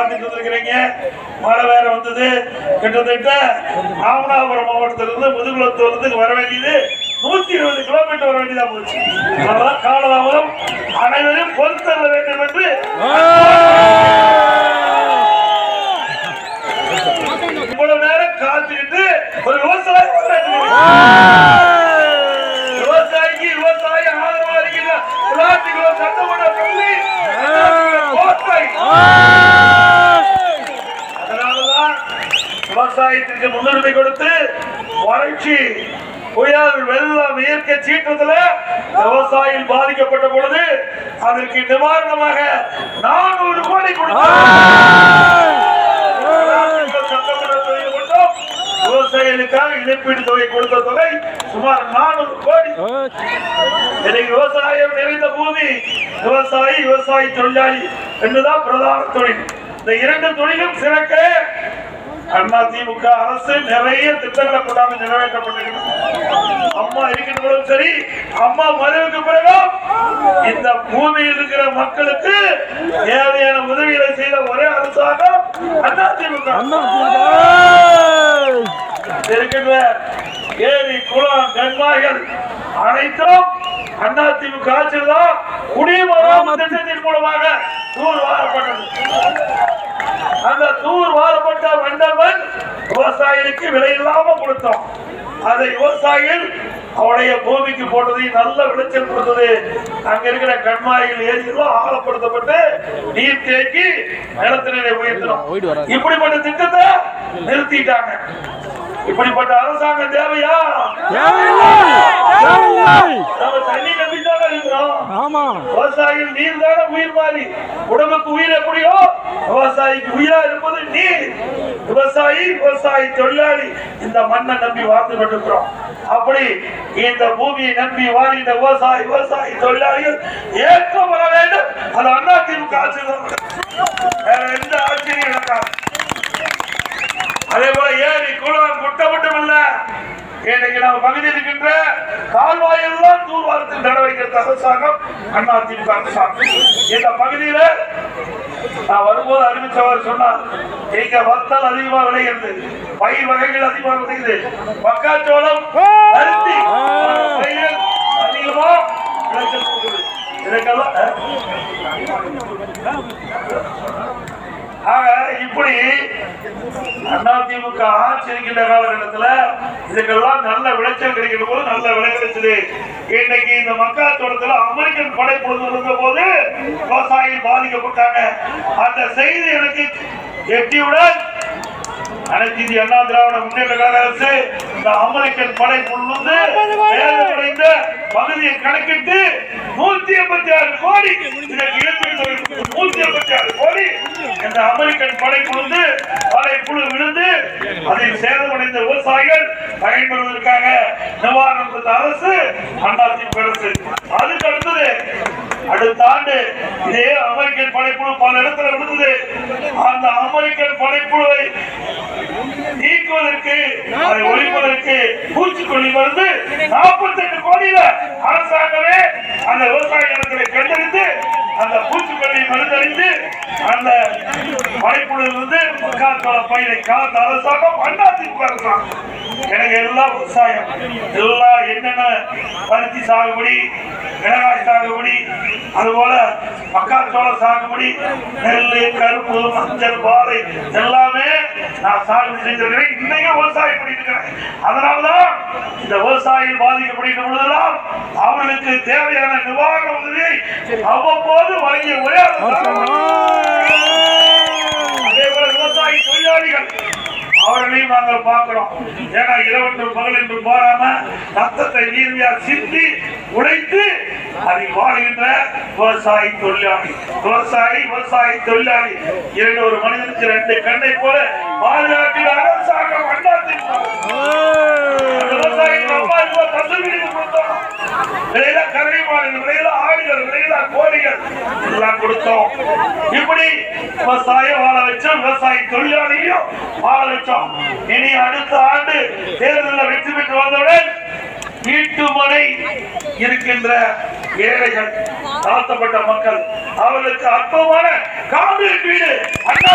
காத்துட்டு இருக்கிறீங்க மழை வேற வந்தது. கிட்டத்தட்ட ராமநாதபுரம் மாவட்டத்திலிருந்து முதுகுளத்தூர்லேருந்து வர வேண்டியது நூத்தி இருபது கிலோமீட்டர் வர வேண்டியதா போச்சு. அதெல்லாம் காலதாமதம். அனைவரும் பொறுத்தர வேண்டும் என்று. இவ்வளவு நேரம் காத்துக்கிட்டு ஒரு விவசாயம் விவசாயிக்கு விவசாயி ஆதரவா இருக்கின்ற விளாட்டுகளோ சட்டமன்ற தொகுதி கோட்டை அதனாலதான் விவசாயத்திற்கு முன்னுரிமை கொடுத்து வறட்சி புயல் வெள்ளம் இயற்கை சீற்றத்துல விவசாயிகள் பாதிக்கப்பட்ட பொழுது அதற்கு நிவாரணமாக நானூறு கோடி கொடுத்தோம். விவசாயிகளுக்காக இழப்பீடு தொகை கொடுத்த தொகை சுமார் நானூறு கோடி. இன்னைக்கு விவசாயம் நிறைந்த பூமி விவசாயி விவசாயி தொழிலாளி என்றுதான் பிரதான தொழில். இந்த இரண்டு தொழிலும் சிறக்க அண்ணா திமுக அரசு நிறைய திட்டங்களை கொண்டாந்து நிறைவேற்றப்பட்டிருக்கிறது அம்மா இருக்கின்ற பொழுதும் சரி அம்மா மறைவுக்கு பிறகும் இந்த பூமியில் இருக்கிற மக்களுக்கு தேவையான உதவிகளை செய்த ஒரே அரசாங்கம் அண்ணா திமுக இருக்கின்ற ஏரி குளம் கண்மாய்கள் அனைத்தும் அதிமுக ஆட்சியில் தான் குடிமராம திட்டத்தின் மூலமாக தூர் வாரப்பட்டது. அந்த தூர் வாரப்பட்ட வண்டவன் விவசாயிகளுக்கு விலை இல்லாம கொடுத்தோம் அதை விவசாயிகள் அவருடைய பூமிக்கு போட்டது நல்ல விளைச்சல் கொடுத்தது. அங்க இருக்கிற கண்மாய்கள் ஏரிகளும் ஆழப்படுத்தப்பட்டு நீர் தேக்கி நிலத்தினரை உயர்த்தணும் இப்படிப்பட்ட திட்டத்தை நிறுத்திட்டாங்க. இப்படிப்பட்ட அரசாங்கம் தேவையா? ஆமா. விவசாயிகள் நீர் தானே உயிர் மாறி? உடம்புக்கு உயிர் எப்படியோ? விவசாயிக்கு உயிரா இருப்பது நீர். விவசாயி விவசாயி தொழிலாளி இந்த மண்ணை நம்பி வாழ்ந்து கொண்டிருக்கிறோம். அப்படி இந்த பூமியை நம்பி வாழ்கின்ற விவசாயி விவசாயி தொழிலாளிகள் ஏற்கப்பட வேண்டும். அது அண்ணா திமுக ஆட்சி வேற எந்த ஆட்சியும் நடக்காது. அதே போல ஏரி குளம் குட்டை மட்டும் இல்ல. இன்னைக்கு நம்ம பகுதி இருக்கின்ற எடுத்த அரசாங்கம். அண்ணா திமுக அரசாங்கம். இந்த பகுதியில நான் வரும்போது அறிவிச்சவர் சொன்னார் இங்க வத்தல் அதிகமா விளைகிறது பயிர் வகைகள் அதிகமா விளையுது மக்காச்சோளம் பருத்தி அதிகமா விளைச்சல் இதுக்கெல்லாம் ஆக இப்படி அதிமுக ஆட்சி இருக்கின்ற காலகட்டத்துல இதுக்கெல்லாம் நல்ல விளைச்சல் கிடைக்கிற போது நல்ல விலை கிடைச்சது. இன்னைக்கு இந்த மக்காச்சோளத்துல அமெரிக்கன் படைப்பொழுது இருந்த போது விவசாயிகள் பாதிக்கப்பட்டாங்க. அந்த செய்தி எனக்கு எட்டியுடன் அனைத்து இந்திய அண்ணா திராவிட முன்னேற்ற கழக அரசு இந்த அமெரிக்கன் படை கொண்டு பகுதியை கணக்கிட்டு நூத்தி எண்பத்தி ஆறு கோடி நூத்தி எண்பத்தி ஆறு கோடி இந்த அமெரிக்கன் படை கொண்டு படை குழு விழுந்து அதில் சேதமடைந்த விவசாயிகள் பயன்பெறுவதற்காக நிவாரணம் கொடுத்த அரசு அதிமுக அரசு அதுக்கு அடுத்தது அடுத்த ஆண்டு இதே அமெரிக்கன் படைக்குழு பல இடத்துல விழுந்தது. அந்த அமெரிக்கன் படைக்குழுவை நீக்குவதற்கு அதை ஒழிப்பதற்கு பூச்சிக்கொல்லி மருந்து நாற்பத்தி எட்டு கோடியில அரசாங்கமே நிலங்களை அந்த பூச்சிக்கொல்லி மருந்தறிந்து அந்த படைக்குழுவிலிருந்து மக்காச்சோள பயிரை காத்த அரசாங்கம் அண்ணாத்திற்கு அரசாங்கம் எனக்கு எல்லாம் விவசாயம் எல்லாம் என்னென்ன பருத்தி சாகுபடி மிளகாய் சாகுபடி அதுபோல மக்காச்சோள சாகுபடி நெல் கரும்பு மஞ்சள் பாலை எல்லாமே நான் சாகுபடி செஞ்சிருக்கிறேன். இன்னைக்கு விவசாயம் பண்ணிட்டு இருக்கிறேன். அதனாலதான் இந்த விவசாயிகள் பாதிக்கப்படுகின்ற பொழுதெல்லாம் அவர்களுக்கு தேவையான நிவாரண உதவியை அவ்வப்போது வழங்கிய ஒரே. அதே போல விவசாயி தொழிலாளிகள் அவர்களையும் நாங்கள் பார்க்கிறோம். ஏன்னா இரவென்றும் பகல் என்று பாராம ரத்தத்தை நீர்மையா சிந்தி உடைத்து அதை வாழ்கின்ற விவசாயி தொழிலாளி. விவசாயி விவசாயி தொழிலாளி. இரண்டு ஒரு மனிதனுக்கு ரெண்டு கண்ணை போல பாதுகாக்கிற அரசாங்கம் அண்ணாதிமுக. அந்த விவசாயிகள் அம்மா எல்லாம் கொடுத்தோம். இப்படி விவசாயம் வாழ வச்சோம் விவசாய தொழிலாளியும் வாழ வச்சோம். இனி அடுத்த ஆண்டு தேர்தலில் வெற்றி பெற்று வந்தவுடன் வீட்டு மனை இருக்கின்ற ஏழைகள் தாழ்த்தப்பட்ட மக்கள் அவர்களுக்கு அற்பமான காங்கிரீட் வீடு அண்ணா